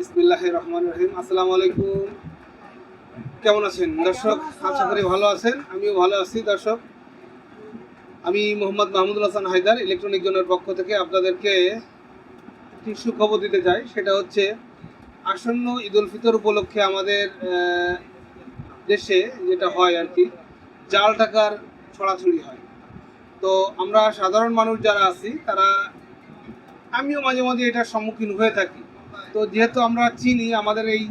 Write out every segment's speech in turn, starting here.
বিসমিল্লাহ রহমান রহিম আসসালামু আলাইকুম। কেমন আছেন? দর্শক আশা করি ভালো আছেন। আমিও ভালো আছি, দর্শক। আমি মোহাম্মদ মাহমুদুল হাসান হায়দার ইলেকট্রনিক জোনের পক্ষ থেকে আপনাদেরকে একটি সুখবর দিতে চাই। সেটা হচ্ছে, আসন্ন ঈদ উল ফিতর উপলক্ষে আমাদের দেশে যেটা হয় আর কি, জাল টাকার ছড়াছড়ি হয়। তো আমরা সাধারণ মানুষ যারা আছি, তারা, আমিও মাঝে মাঝে এটার সম্মুখীন হয়ে থাকি। তো যেহেতু আমরা চিনি, আমাদের এই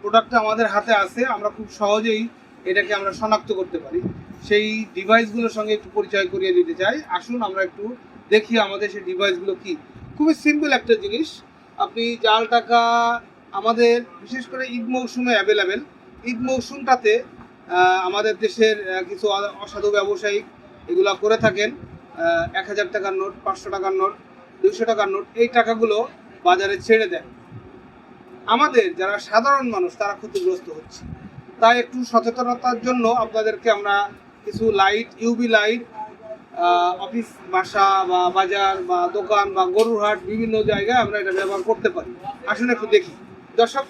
প্রোডাক্টটা আমাদের হাতে আছে, আমরা খুব সহজেই এটাকে আমরা শনাক্ত করতে পারি। সেই ডিভাইসগুলোর সঙ্গে একটু পরিচয় করিয়ে দিতে চাই। আসুন, আমরা একটু দেখি আমাদের সেই ডিভাইসগুলো কি। খুবই সিম্পল একটা জিনিস। আপনি জাল টাকা আমাদের, বিশেষ করে ঈদ মৌসুমে অ্যাভেলেবেল ঈদ মৌসুমটাতে আমাদের দেশের কিছু অসাধু ব্যবসায়িক এগুলো করে থাকেন। এক হাজার টাকার নোট, পাঁচশো টাকার নোট, দুইশো টাকার নোট। এই টাকাগুলো বাজারে ছেড়ে দেন। আমাদের যারা সাধারণ মানুষ, তারা ক্ষতিগ্রস্ত হচ্ছে। তাই একটু সচেতনতার জন্য আপনাদেরকে আমরা কিছু লাইট ইউবি লাইট অফিস বাসা বা বাজার বা দোকান বা গরুর হাট, বিভিন্ন জায়গায় আমরা এটা ব্যবহার করতে পারি। আসুন একটু দেখি। দর্শক,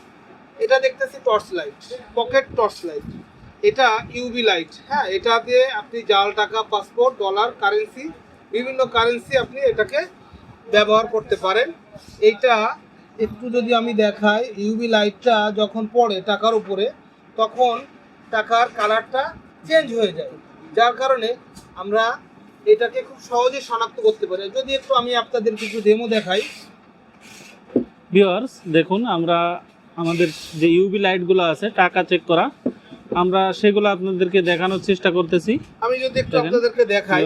এটা দেখতেছি torch light pocket torch light এটা ইউবি লাইট হ্যাঁ এটা দিয়ে আপনি জাল, টাকা পাসপোর্ট ডলার কারেন্সি বিভিন্ন কারেন্সি আপনি এটাকে ব্যবহার করতে পারেন। এইটা একটু যদি আমি দেখাই ইউবি লাইটটা যখন পড়ে টাকার উপরে তখন টাকার কালারটা চেঞ্জ হয়ে যায়। যার কারণে আমরা এটাকে খুব সহজে শনাক্ত করতে পারি। যদি একটু আমি আপনাদের কিছু ডেমো দেখাই। ভিউয়ার্স দেখুন আমরা আমাদের যে ইউবি লাইটগুলো আছে টাকা চেক করা আমরা সেগুলো আপনাদেরকে দেখানোর চেষ্টা করতেছি। আমি যদি একটু আপনাদেরকে দেখাই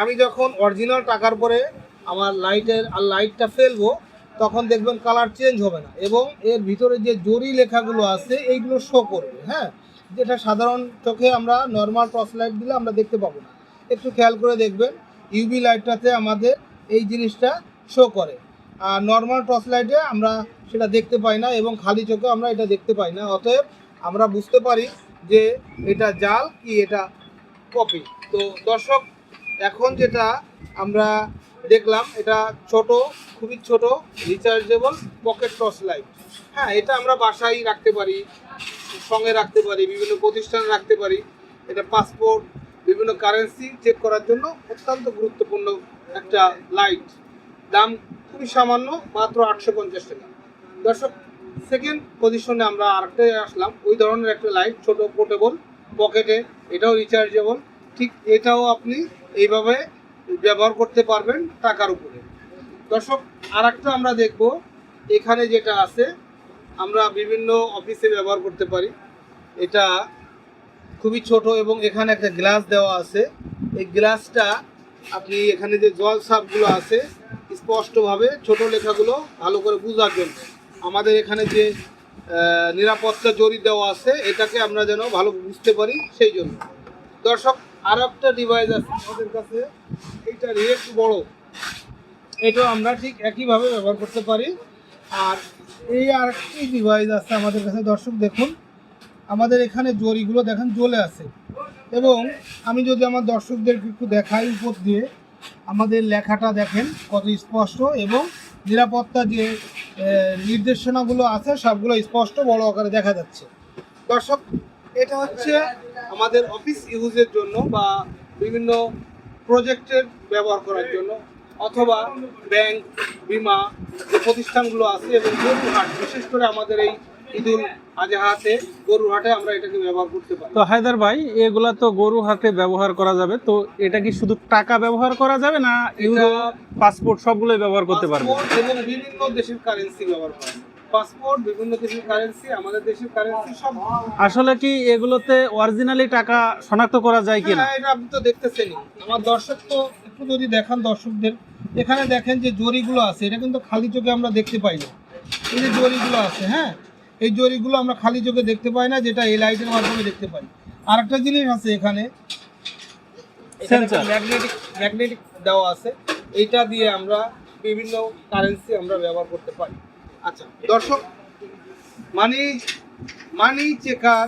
আমি যখন অরিজিনাল টাকার পরে আমার লাইটের আর লাইটটা ফেলব, তখন দেখবেন কালার চেঞ্জ হবে না। এবং এর ভিতরে যে জরি লেখাগুলো আছে, এইগুলো শো করবে হ্যাঁ? যেটা সাধারণ চোখে আমরা নর্মাল টর্চ লাইট দিলে আমরা দেখতে পাবো না। একটু খেয়াল করে দেখবেন ইউবি লাইটটাতে আমাদের এই জিনিসটা শো করে। আর নর্মাল টর্চ লাইটে আমরা সেটা দেখতে পাই না এবং খালি চোখে আমরা এটা দেখতে পাই না। অতএব আমরা বুঝতে পারি যে এটা জাল কি এটা কপি তো দর্শক, এখন যেটা আমরা দেখলাম, এটা ছোট, খুবই ছোট রিচার্জেবল পকেট টর্চ লাইট হ্যাঁ এটা আমরা বাসায় রাখতে পারি, সঙ্গে রাখতে পারি, বিভিন্ন প্রতিষ্ঠানে রাখতে পারি। এটা পাসপোর্ট বিভিন্ন কারেন্সি চেক করার জন্য অত্যন্ত গুরুত্বপূর্ণ একটা লাইট দাম খুবই সামান্য, মাত্র আটশো পঞ্চাশ টাকা। দর্শক সেকেন্ড পজিশনে আমরা আরেকটাই আসলাম। ওই ধরনের একটা লাইট ছোট পোর্টেবল পকেটে এটাও রিচার্জেবল ঠিক এটাও আপনি এইভাবে ব্যবহার করতে পারবেন টাকার উপরে। দর্শক আর আমরা দেখব। এখানে যেটা আছে, আমরা বিভিন্ন অফিসে ব্যবহার করতে পারি। এটা খুবই ছোট এবং এখানে একটা গ্লাস দেওয়া আছে। এই গ্লাসটা আপনি এখানে যে জল সাপগুলো আছে, স্পষ্টভাবে ছোট লেখাগুলো ভালো করে বোঝার জন্য। আমাদের এখানে যে নিরাপত্তা জরি দেওয়া আছে, এটাকে আমরা যেন ভালো বুঝতে পারি সেই জন্য। দর্শক আর একটা ডিভাইস আছে আমাদের কাছে। এইটা একটু বড়। এটাও আমরা ঠিক একইভাবে ব্যবহার করতে পারি। আর এই আর একটি ডিভাইস আছে আমাদের কাছে। দর্শক, দেখুন। আমাদের এখানে জরিগুলো দেখেন জ্বলে আছে। এবং আমি যদি আমার দর্শকদেরকে একটু দেখাই উপর দিয়ে, আমাদের লেখাটা দেখেন কত স্পষ্ট এবং নিরাপত্তা যে নির্দেশনাগুলো আছে, সবগুলো স্পষ্ট বড় আকারে দেখা যাচ্ছে। দর্শক এটা হচ্ছে আমাদের অফিস ইউজের জন্য বা বিভিন্ন প্রজেক্টের ব্যবহার করার জন্য অথবা ব্যাংক বিমা যে প্রতিষ্ঠানগুলো আছে এবং গরুহাট বিশেষ করে আমাদের এই ঈদুল আজহাতে গরুহাটে আমরা এটাকে ব্যবহার করতে পারি। তো হায়দার ভাই এগুলা তো গরু হাতে ব্যবহার করা যাবে তো এটা কি শুধু টাকা ব্যবহার করা যাবে না ইউরো পাসপোর্ট সবগুলোই ব্যবহার করতে পারবে? এবং বিভিন্ন দেশের কারেন্সি ব্যবহার করা পাসপোর্ট বিভিন্ন দেশের কারেন্সি আমাদের দেশের কারেন্সি সব আসলে কি এগুলোতে অরিজিনালি টাকা শনাক্ত করা যায় কিনা? হ্যাঁ, এটা আপনি তো দেখতেছেনই। আমার দর্শক তো একটু যদি দেখান দর্শকদের এখানে দেখেন যে জরিগুলো আছে এটা কিন্তু খালি চোখে আমরা দেখতে পাই না। এই যে জরিগুলো আছে হ্যাঁ এই জরিগুলো আমরা খালি চোখে দেখতে পাই না যেটা এই লাইটের মাধ্যমে দেখতে পাই। আর একটা জিনিস আছে এখানে. ম্যাগনেটিক ম্যাগনেটিক দেওয়া আছে। এইটা দিয়ে আমরা বিভিন্ন কারেন্সি আমরা ব্যবহার করতে পারি। আচ্ছা দর্শক মানি মানি চেকার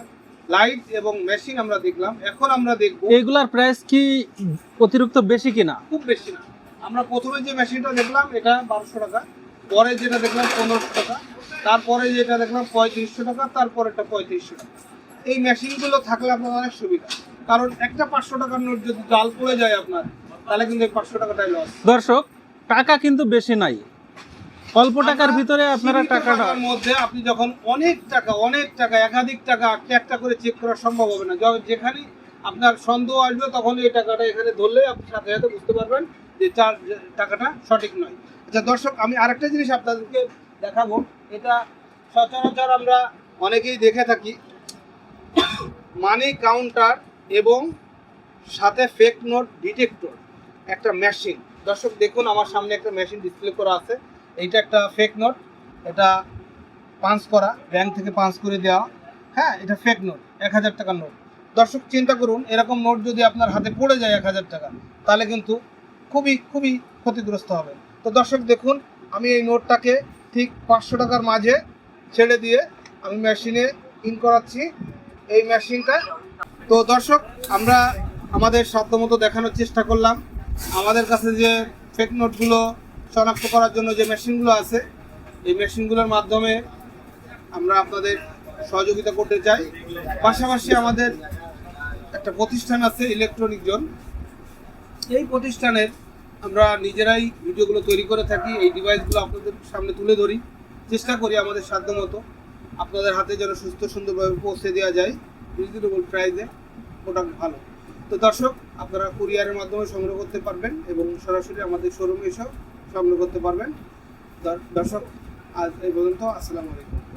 লাইট এবং মেশিন আমরা দেখলাম। এখন আমরা দেখব এগুলার প্রাইস কি অতিরিক্ত বেশি কিনা? খুব বেশি না। আমরা প্রথমে যে মেশিনটা দেখলাম এটা বারোশো টাকা। পরে যেটা দেখলাম পনেরোশো টাকা। তারপরে যেটা দেখলাম পঁয়ত্রিশশো টাকা। তারপরেটা পঁয়ত্রিশশো টাকা। এই মেশিনগুলো থাকলে আপনার অনেক সুবিধা। কারণ একটা পাঁচশো টাকার নোট যদি জাল পড়ে যায় আপনার তাহলে কিন্তু এই পাঁচশো টাকাটাই লস দর্শক টাকা কিন্তু বেশি নাই। অল্প টাকার ভিতরে আপনারা টাকাটা মধ্যে আপনি যখন অনেক টাকা অনেক টাকা একাধিক টাকা একটা একটা করে চেক করা সম্ভব হবে না। যখন যেখানে আপনার সন্দেহ আসবে তখন এই টাকাটা এখানে ধরলে আপনি সাথে সাথে বুঝতে পারবেন যে চার টাকাটা সঠিক নয়। আচ্ছা দর্শক আমি আরেকটা জিনিস আপনাদেরকে দেখাবো। এটা সচরাচর আমরা অনেকেই দেখে থাকি মানি কাউন্টার এবং সাথে ফেক নোট ডিটেক্টর একটা মেশিন দর্শক দেখুন আমার সামনে একটা মেশিন ডিসপ্লে করা আছে। এইটা একটা ফেক নোট এটা পাঞ্চ করা ব্যাংক থেকে পাঞ্চ করে দেওয়া। হ্যাঁ এটা ফেক নোট এক হাজার টাকার নোট দর্শক, চিন্তা করুন, এরকম নোট যদি আপনার হাতে পড়ে যায় এক হাজার টাকা, তাহলে কিন্তু খুবই খুবই ক্ষতিগ্রস্ত হবে। তো দর্শক, দেখুন, আমি এই নোটটাকে ঠিক পাঁচশো টাকার মাঝে ছেড়ে দিয়ে আমি মেশিনে ইন করাচ্ছি এই মেশিনটা তো দর্শক, আমরা আমাদের সাধ্যমতো দেখানোর চেষ্টা করলাম। আমাদের কাছে যে ফেক নোটগুলো শনাক্ত করার জন্য যে মেশিনগুলো আছে, এই মেশিনগুলোর মাধ্যমে আমরা আপনাদের সহযোগিতা করতে চাই। পাশাপাশি আমাদের একটা প্রতিষ্ঠান আছে ইলেকট্রনিক জোন এই প্রতিষ্ঠানের আমরা নিজেরাই ভিডিওগুলো তৈরি করে থাকি। এই ডিভাইসগুলো আপনাদের সামনে তুলে ধরি। চেষ্টা করি আমাদের সাধ্যমতো। আপনাদের হাতে যেন সুস্থ, সুন্দরভাবে পৌঁছে দেওয়া যায়। রিজনেবল প্রাইসে প্রোডাক্ট ভালো। তো দর্শক, আপনারা কুরিয়ারের মাধ্যমে সংগ্রহ করতে পারবেন এবং সরাসরি আমাদের শোরুমে এসেও সংগ্রহ করতে পারবেন। দর্শক আজ এই পর্যন্ত। আসসালামু আলাইকুম।